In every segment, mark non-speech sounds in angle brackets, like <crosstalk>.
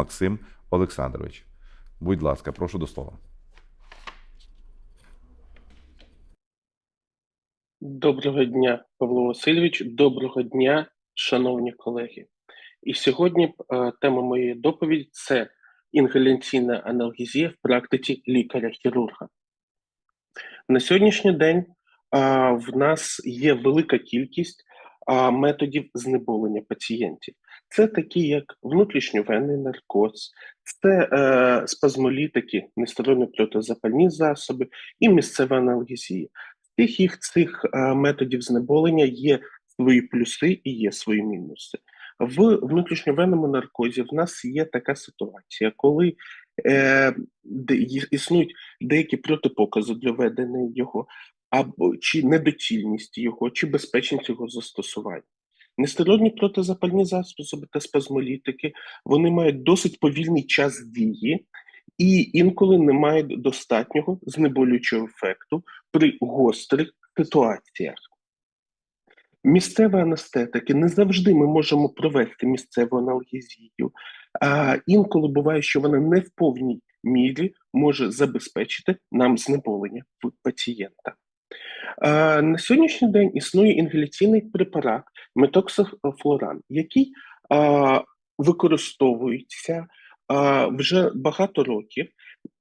Максим Олександрович. Будь ласка, прошу до слова. Доброго дня, Павло Васильович. Доброго дня, шановні колеги. І сьогодні е, тема моєї доповіді це інгаляційна аналгезія в практиці лікаря-хірурга. На сьогоднішній день е, в нас є велика кількість е, методів знеболення пацієнтів. Це такі, як внутрішньовенний наркоз, це е, спазмолітики, нестероїдні протизапальні засоби і місцева аналгезія всіх їх цих е, методів знеболення є свої плюси і є свої мінуси. В внутрішньовенному наркозі в нас є така ситуація, коли е, де існують деякі протипокази для ведення його, або чи недоцільність його, чи безпечність його застосування. Нестероїдні протизапальні засоби та спазмолітики вони мають досить повільний час дії і інколи не мають достатнього знеболюючого ефекту при гострих ситуаціях. Місцева анестетики не завжди ми можемо провести місцеву аналгезію, а інколи буває, що вона не в повній мірі може забезпечити нам знеболення пацієнта. На сьогоднішній день існує інгаляційний препарат метоксофлоран, який використовується вже багато років,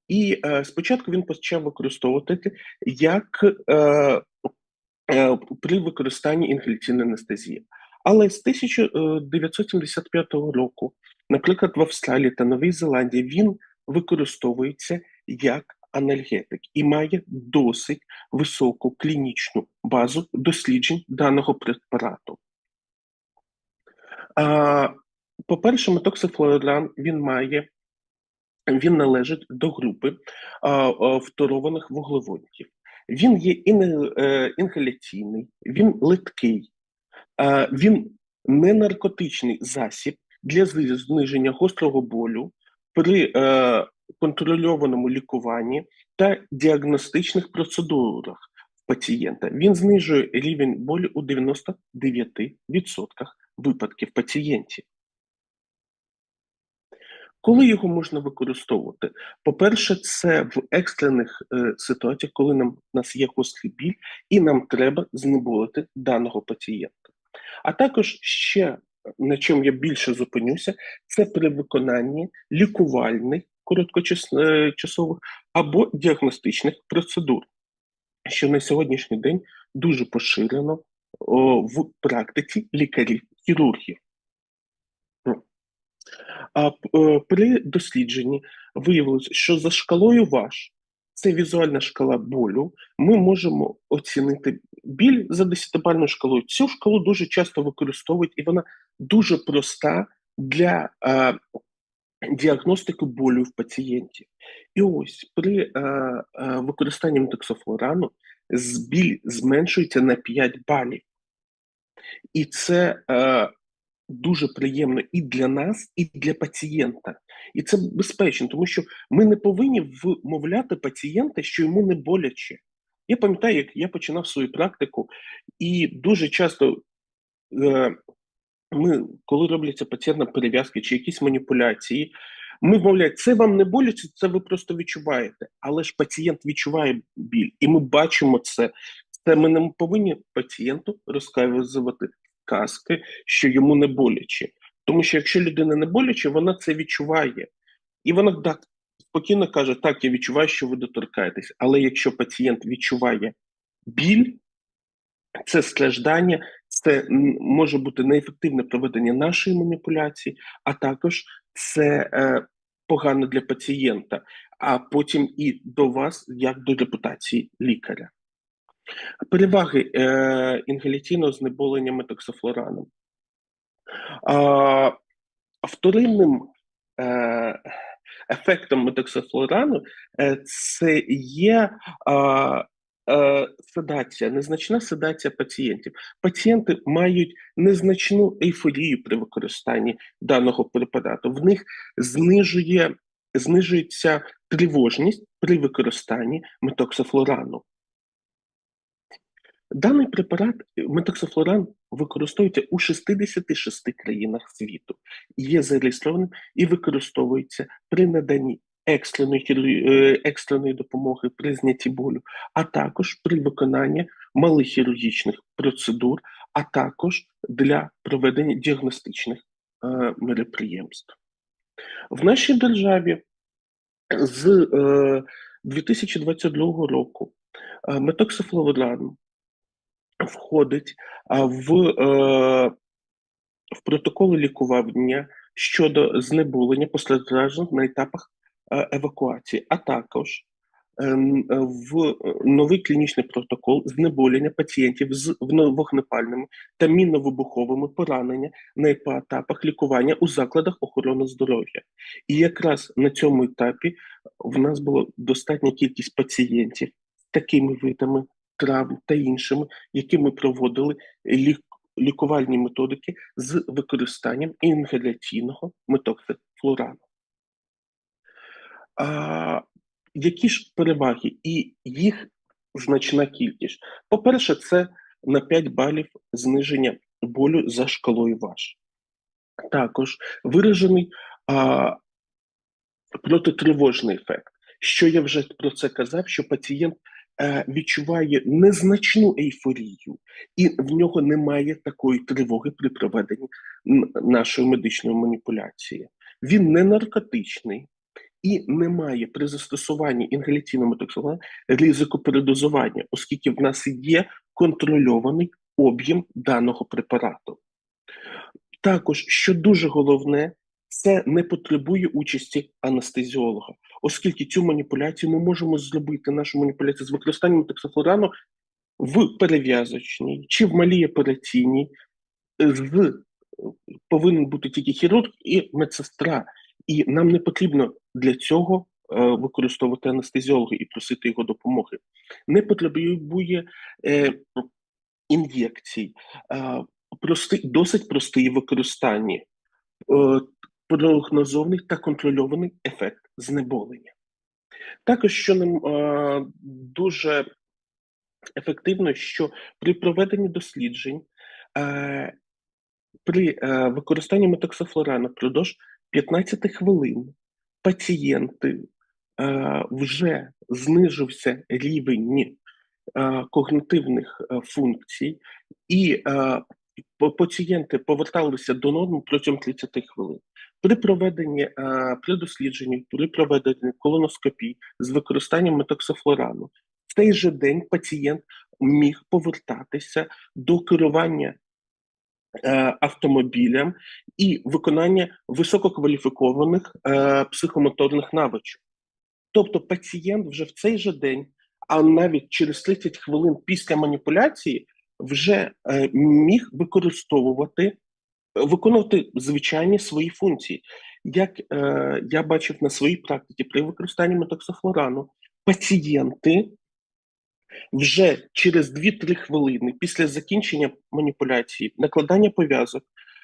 і е, спочатку він почав використовувати як е, е, при використанні інгаляційної анестезії. Але з 1975 року, наприклад, в Австралії та Новій Зеландії він використовується як анальгетик і має досить високу клінічну базу досліджень даного препарату. По-перше, метоксифлоран він має він належить до групи фторованих вуглеводів. Він є е, інгаляційний, він литкий, а, він не наркотичний засіб для зниження гострого болю при е, контрольованому лікуванні та діагностичних процедурах пацієнта. Він знижує рівень болю у 99% випадків пацієнтів. Коли його можна використовувати? По-перше, це в екстрених е, ситуаціях, коли нам у нас є гострий біль, і нам треба знеболити даного пацієнта. А також ще на чому я більше зупинюся, це при виконанні лікувальних короткочасових або діагностичних процедур, що на сьогоднішній день дуже поширено в практиці лікарів-хірургів. А е, при дослідженні виявилося, що за шкалою ваш, це візуальна шкала болю, ми можемо оцінити біль за десятибальною шкалою. Цю шкалу дуже часто використовують, і вона дуже проста для діагностики болю в пацієнтів. І ось при е, е, використанні метоксофлорану біль зменшується на 5 балів. І це е, дуже приємно і для нас, і для пацієнта. І це безпечно, тому що ми не повинні вмовляти пацієнта, що йому не боляче. Я пам'ятаю, як я починав свою практику, і дуже часто, е, ми, коли робляться пацієнтна перев'язки чи якісь маніпуляції, ми вмовляємо, це вам не боляче, це ви просто відчуваєте. Але ж пацієнт відчуває біль, і ми бачимо це. Це ми не повинні пацієнту розказувати казки, що йому не боляче. Тому що якщо людина не боляче, вона це відчуває. І вона так спокійно каже: так, я відчуваю, що ви доторкаєтесь. Але якщо пацієнт відчуває біль, це страждання, це може бути неефективне проведення нашої маніпуляції, а також це е, погано для пацієнта, а потім і до вас, як до репутації лікаря. Переваги е, інгаляційного знеболення метоксофлораном. А, вторинним е, ефектом метоксофлорану е, це є е, седація, незначна седація пацієнтів. Пацієнти мають незначну ейфорію при використанні даного препарату. В них знижує, знижується тривожність при використанні метоксофлорану. Даний препарат е, метоксофлоран використовується у 66 країнах світу, є зареєстрованим і використовується при наданні екстреної, е, екстреної допомоги при знятті болю, а також при виконанні малих хірургічних процедур, а також для проведення діагностичних е, мероприємств. В нашій державі з е, 2022 року е, метоксофлоран входить а, в, е, в протоколи лікування щодо знеболення постраждалих на етапах е, евакуації, а також ем, е, в е, новий клінічний протокол знеболення пацієнтів з вогнепальними та мінно-вибуховими пораненнями на етапах лікування у закладах охорони здоров'я. І якраз на цьому етапі в нас була достатня кількість пацієнтів з такими видами травм та іншими, які ми проводили лік- лікувальні методики з використанням інгаляційного метоксифлорану. А, які ж переваги? І їх значна кількість. По-перше, це на 5 балів зниження болю за шкалою ВАШ. Також виражений а, протитривожний ефект. Що я вже про це казав, що пацієнт е, відчуває незначну ейфорію, і в нього немає такої тривоги при проведенні нашої медичної маніпуляції. Він не наркотичний і не має при застосуванні інгаляційного метоксилану ризику передозування, оскільки в нас є контрольований об'єм даного препарату. Також, що дуже головне, це не потребує участі анестезіолога, оскільки цю маніпуляцію ми можемо зробити нашу маніпуляцію з використанням токсофлорану в перев'язочній чи в малій операційній. З, повинен бути тільки хірург і медсестра, і нам не потрібно для цього е, використовувати анестезіолога і просити його допомоги. Не потребує е, ін'єкцій, е, простий, досить простий в використанні, е, прогнозований та контрольований ефект знеболення. Також, що нам е, дуже ефективно, що при проведенні досліджень е, при е, використанні метоксофлорану впродовж 15 хвилин пацієнти е, вже знижився рівень е, когнитивних е, функцій, і е, пацієнти поверталися до норми протягом 30 хвилин. При проведенні е, при дослідженні, при проведенні колоноскопії з використанням метоксофлорану в той же день пацієнт міг повертатися до керування е, автомобілем і виконання висококваліфікованих е, психомоторних навичок. Тобто пацієнт вже в цей же день, а навіть через 30 хвилин після маніпуляції, вже е, міг використовувати, виконувати звичайні свої функції. Як е, я бачив на своїй практиці при використанні метоксофлорану, пацієнти вже через 2-3 хвилини після закінчення маніпуляції, накладання пов'язок,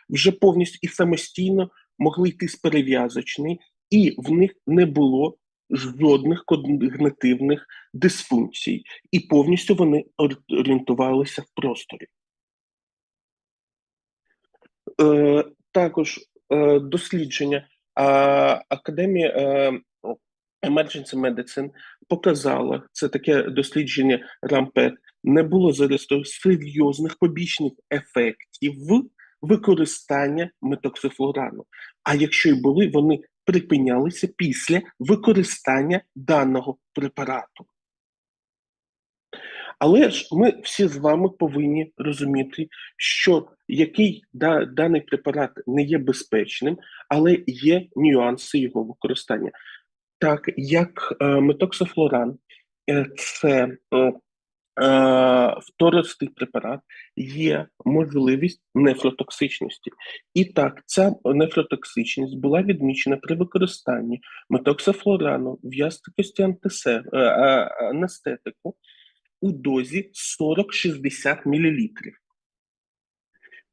вже повністю і самостійно могли йти з перев'язочної, і в них не було жодних когнитивних дисфункцій, і повністю вони орієнтувалися в просторі. Е, також е, дослідження е, Академії е, Emergency Medicine показала, це таке дослідження Рампет, не було зареєстровано серйозних побічних ефектів використання метоксифлорану. А якщо й були, вони припинялися після використання даного препарату. Але ж ми всі з вами повинні розуміти, що який да, даний препарат не є безпечним, але є нюанси його використання. Так як е, метоксофлоран е, це е, второстий препарат, є можливість нефротоксичності. І так, ця нефротоксичність була відмічена при використанні метоксофлорану в е, анестетику у дозі 40-60 мл.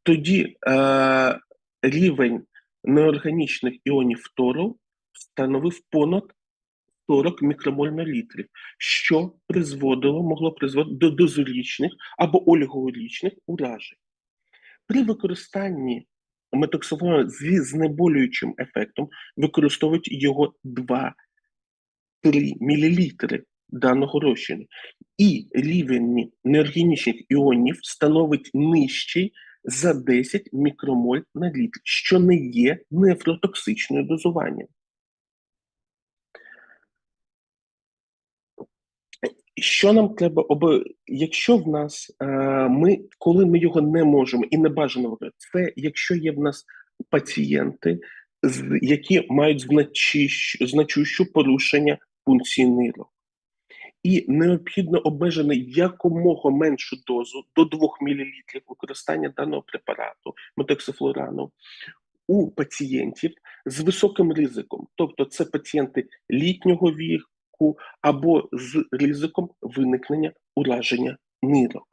Тоді е, рівень неорганічних іонів фтору становив понад 40 мікромоль на літрі, що призводило, могло призводити до дозолічних або олігоолічних уражень. При використанні метоксофлорона зі знеболюючим ефектом використовують його 2-3 мл даного розчину. І рівень неорганічних іонів становить нижчий за 10 мікромоль на літр, що не є нефротоксичною дозуванням. Що нам треба оби... Якщо в нас е, ми, коли ми його не можемо і не бажано використати, це якщо є в нас пацієнти, які мають значущ, значущу порушення функції нирок. І необхідно обмежити якомога меншу дозу до 2 мл використання даного препарату метоксифлорану у пацієнтів з високим ризиком, тобто це пацієнти літнього віку або з ризиком виникнення ураження нирок.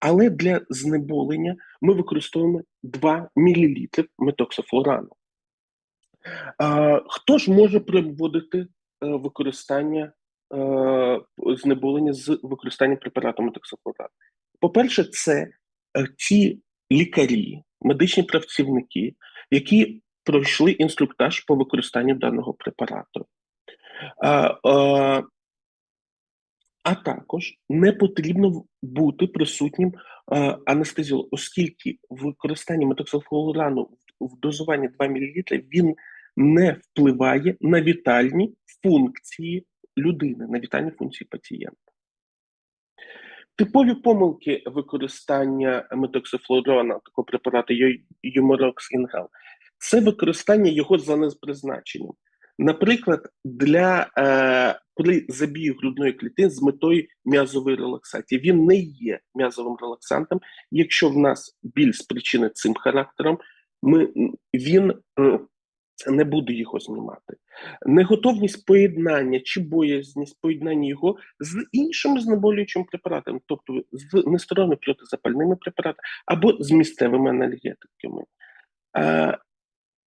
Але для знеболення ми використовуємо 2 мл метоксифлорану. А, хто ж може проводити е, використання е, знеболення з використанням препарату метоксифлорану? По-перше, це е, ті лікарі, медичні працівники, які пройшли інструктаж по використанню даного препарату. А, а, а також не потрібно бути присутнім а, анестезіологом, оскільки використання метоксифлорану в, дозуванні 2 мл він не впливає на вітальні функції людини, на вітальні функції пацієнта. Типові помилки використання метоксифлорона, такого препарату Юморокс Інгел, це використання його за незпризначенням. Наприклад, для е, при забії грудної клітини з метою м'язової релаксації. Він не є м'язовим релаксантом. Якщо в нас біль спричинений цим характером, ми, він е, не буде його знімати. Неготовність поєднання чи боязність поєднання його з іншими знеболюючими препаратами, тобто з нестероїдними протизапальними препаратами або з місцевими анальгетиками.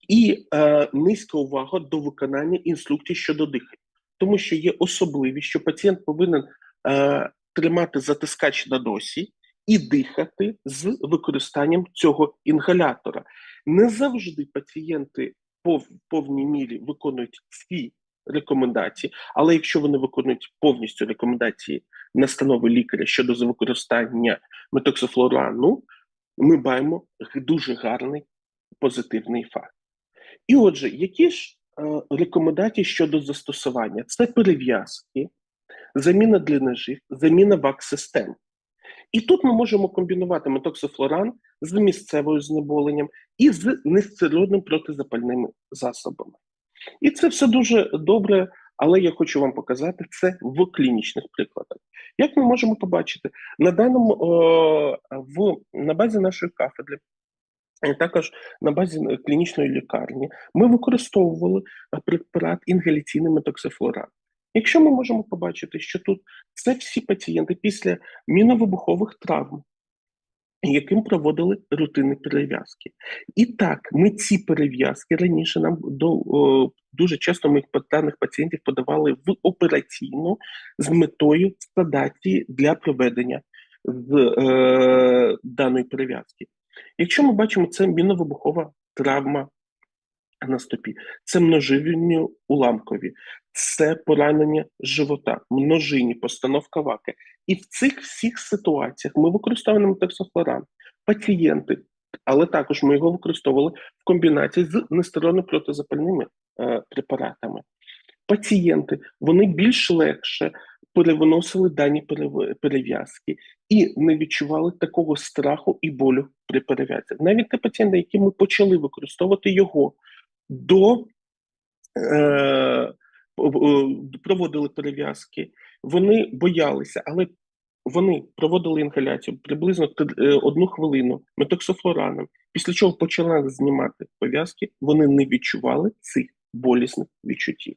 І е, низька увага до виконання інструкцій щодо дихання, тому що є особливість, що пацієнт повинен е, тримати затискач на досі і дихати з використанням цього інгалятора. Не завжди пацієнти по в повній мірі виконують всі рекомендації, але якщо вони виконують повністю рекомендації настанови лікаря щодо використання метоксифлорану, ми маємо дуже гарний позитивний факт. І отже, які ж е, рекомендації щодо застосування? Це перев'язки, заміна дренажів, заміна вак-систем. І тут ми можемо комбінувати метоксифлоран з місцевою знеболенням і з нестероїдним протизапальними засобами. І це все дуже добре, але я хочу вам показати це в клінічних прикладах. Як ми можемо побачити, на даному о, в, на базі нашої кафедри також на базі е, клінічної лікарні ми використовували е, препарат інгаляційний метоксифлоран. Якщо ми можемо побачити, що тут це всі пацієнти після міновибухових травм, яким проводили рутинні перев'язки. І так, ми ці перев'язки раніше нам до о, дуже часто ми даних пацієнтів подавали в операційну з метою стадації для проведення з, е, даної перев'язки. Якщо ми бачимо, це міновибухова травма на стопі, це множинні уламкові, це поранення живота, множинні, постановка ваки. І в цих всіх ситуаціях ми використовуємо метоксофлоран. Пацієнти, але також ми його використовували в комбінації з нестероїдно протизапальними е, препаратами. Пацієнти вони більш легше перевиносили дані перев'язки і не відчували такого страху і болю при перев'язці. Навіть ті пацієнти, які ми почали використовувати його до е, проводили перев'язки, вони боялися, але вони проводили інгаляцію приблизно е, одну хвилину метоксофлораном, після чого почали знімати пов'язки, вони не відчували цих болісних відчуттів.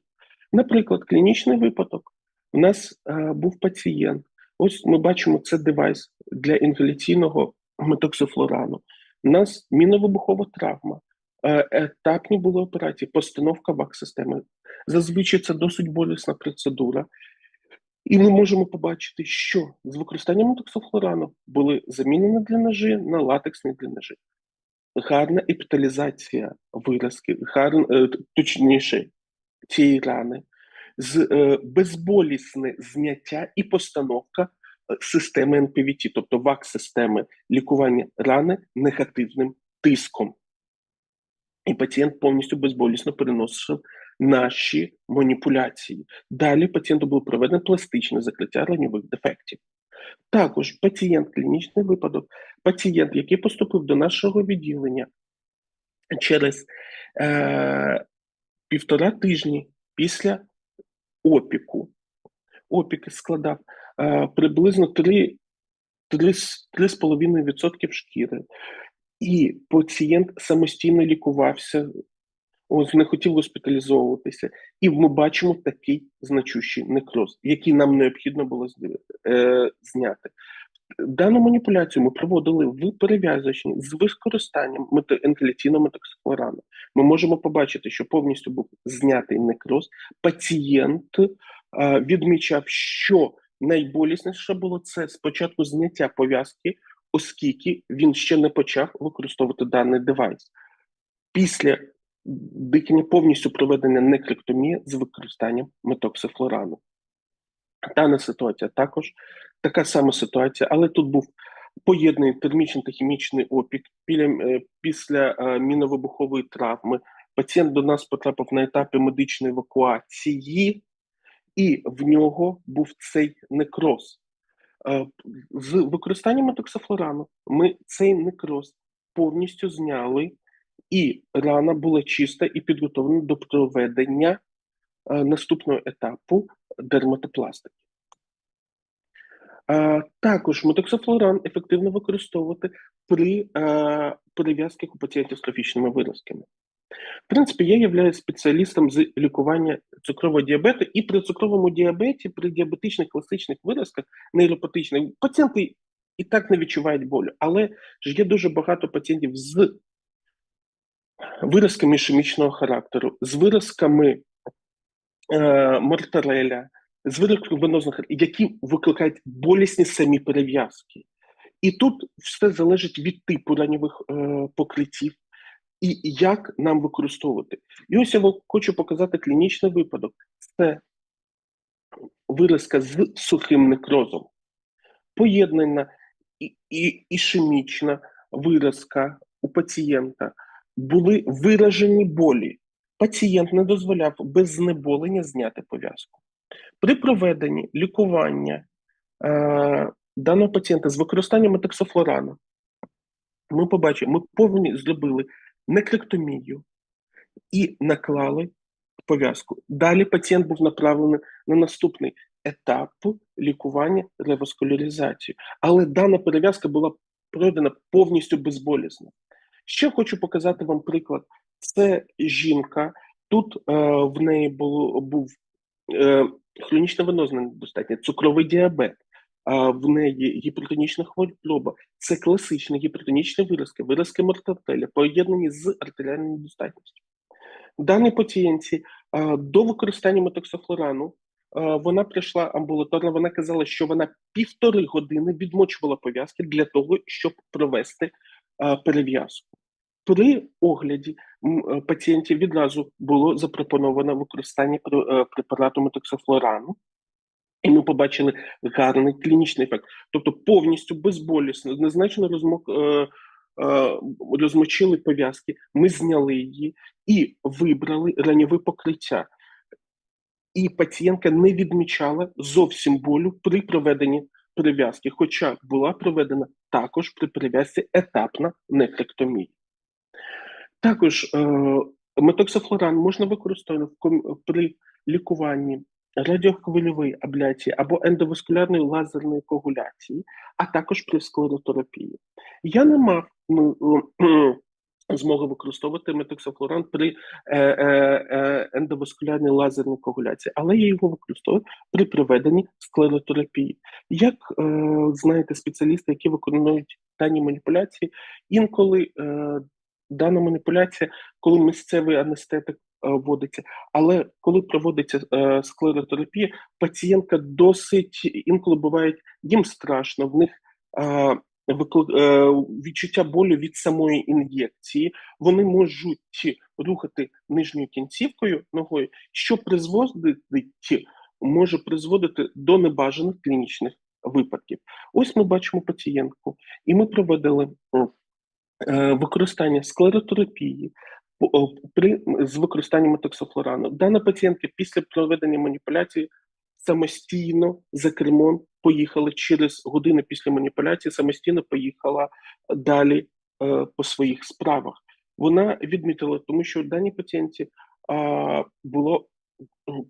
Наприклад, клінічний випадок. У нас е, був пацієнт. Ось ми бачимо це девайс для інгаляційного метоксифлорану. У нас міновибухова травма. Е, Етапні були операції, постановка ВАК-системи. Зазвичай це досить болісна процедура. І ми можемо побачити, що з використанням токсофлорану були замінені дренажі на латексні дренажі. Гарна епіталізація виразки, гарна, е, точніше, цієї рани, з, е, безболісне зняття і постановка е, системи НПВТ, тобто ВАК-системи лікування рани негативним тиском. І пацієнт повністю безболісно переносив наші маніпуляції. Далі пацієнту було проведено пластичне закриття раньових дефектів. Також пацієнт, клінічний випадок, пацієнт, який поступив до нашого відділення через е, півтора тижні після опіку. Опік складав е, приблизно 3, 3, 3,5% шкіри. І пацієнт самостійно лікувався, ось не хотів госпіталізовуватися, і ми бачимо такий значущий некроз, який нам необхідно було е, зняти. Дану маніпуляцію ми проводили в перев'язочні з використанням мето- інгаляційного метоксиклорану. Ми можемо побачити, що повністю був знятий некроз. Пацієнт е, відмічав, що найболісніше було це спочатку зняття пов'язки, оскільки він ще не почав використовувати даний девайс. Після дикання повністю проведення некректомії з використанням метоксифлорану. Дана ситуація також така сама ситуація, але тут був поєднаний термічний та хімічний опік е, після е, міновибухової травми. Пацієнт до нас потрапив на етапі медичної евакуації, і в нього був цей некроз. Е, З використанням метоксифлорану ми цей некроз повністю зняли, і рана була чиста і підготовлена до проведення наступного етапу дерматопластики. Е, Також метоксофлоран ефективно використовувати при е, перев'язках у пацієнтів з трофічними виразками. В принципі, я являюсь спеціалістом з лікування цукрового діабету, і при цукровому діабеті, при діабетичних класичних виразках, нейропатичних, пацієнти і так не відчувають болю. Але ж є дуже багато пацієнтів з виразками ішемічного характеру, з виразками е, з виразками венозного які викликають болісні самі перев'язки. І тут все залежить від типу ранньових е, покриттів і як нам використовувати. І ось я вам хочу показати клінічний випадок. Це виразка з сухим некрозом, поєднана і, і, ішемічна виразка у пацієнта. Були виражені болі. Пацієнт не дозволяв без знеболення зняти пов'язку. При проведенні лікування е, даного пацієнта з використанням метоксофлорану ми побачимо, ми повні зробили некректомію і наклали пов'язку. Далі пацієнт був направлений на наступний етап лікування реваскуляризації. Але дана перев'язка була проведена повністю безболісно. Ще хочу показати вам приклад. Це жінка. Тут е, в неї було, був е, хронічна венозна недостатня, цукровий діабет, а в неї гіпертонічна хвороба. Це класичні гіпертонічні виразки, виразки мортартеля, поєднані з артеріальною недостатністю. Даній пацієнтці а, до використання метоксофлорану а, вона прийшла амбулаторно, вона казала, що вона півтори години відмочувала пов'язки для того, щоб провести а, перев'язку. При огляді е, пацієнтів відразу було запропоновано використання е, препарату метоксофлорану, і ми побачили гарний клінічний ефект. Тобто повністю безболісно, незначно розмок, е, розмочили пов'язки, ми зняли її і вибрали раньове покриття. І пацієнтка не відмічала зовсім болю при проведенні перев'язки, хоча була проведена також при перев'язці етапна нефректомія. Також е, метоксофлоран можна використовувати при лікуванні радіохвильової абляції або ендоваскулярної лазерної коагуляції, а також при склеротерапії. Я не мав ну, е, <clears throat> змоги використовувати метоксофлоран при е, ендоваскулярній лазерній коагуляції, але я його використовую при проведенні склеротерапії. Як знаєте, спеціалісти, які виконують дані маніпуляції, інколи дана маніпуляція, коли місцевий анестетик е, вводиться, але коли проводиться е, склеротерапія, пацієнтка досить інколи буває, їм страшно, в них е, відчуття болю від самої ін'єкції, вони можуть рухати нижньою кінцівкою ногою, що призводить, може призводити до небажаних клінічних випадків. Ось ми бачимо пацієнтку, і ми проводили використання склеротерапії при з використанням метоксофлорану. Дана пацієнтка після проведення маніпуляції самостійно за кермом поїхала через годину після маніпуляції, самостійно поїхала далі е, по своїх справах. Вона відмітила, тому що даній пацієнті а, було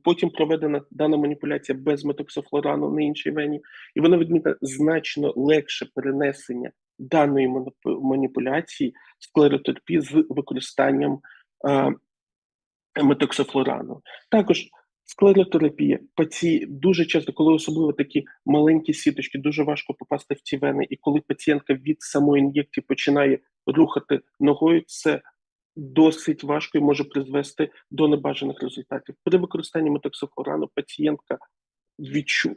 потім проведена дана маніпуляція без метоксофлорану на іншій вені, і вона відмітила значно легше перенесення даної маніп- маніпуляції склеротерапії з використанням е, метоксофлорану. Також склеротерапія. Паці дуже часто, коли особливо такі маленькі сіточки, дуже важко попасти в ці вени, і коли пацієнтка від самої ін'єкції починає рухати ногою, це досить важко і може призвести до небажаних результатів. При використанні метоксофлорану пацієнтка відчу...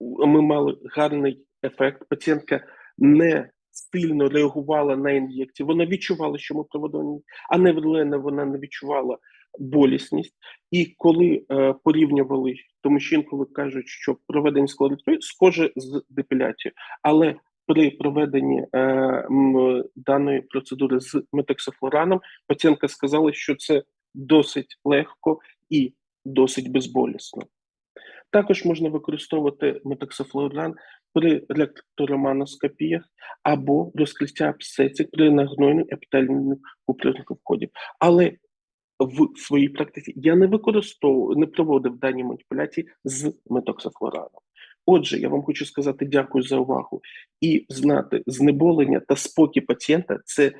ми мали гарний ефект. Пацієнтка не сильно реагувала на ін'єкції. Вона відчувала, що ін'єкції, а неврлена вона не відчувала болісність. І коли е, порівнювали, тому що інколи кажуть, що проведення склеротерапії схоже з депіляцією, але при проведенні е, м, даної процедури з метоксофлораном пацієнтка сказала, що це досить легко і досить безболісно. Також можна використовувати метоксофлоран при ректороманоскопіях або розкриття абсцесів при нагнойних епітельних купляних входів. Але в своїй практиці я не використовував, не проводив дані маніпуляції з метоксофлораном. Отже, я вам хочу сказати дякую за увагу і знати знеболення та спокій пацієнта це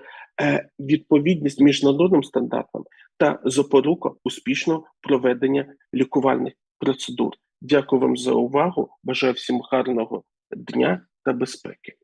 е, відповідність міжнародним стандартам та запорука успішного проведення лікувальних процедур. Дякую вам за увагу. Бажаю всім гарного дня та безпеки.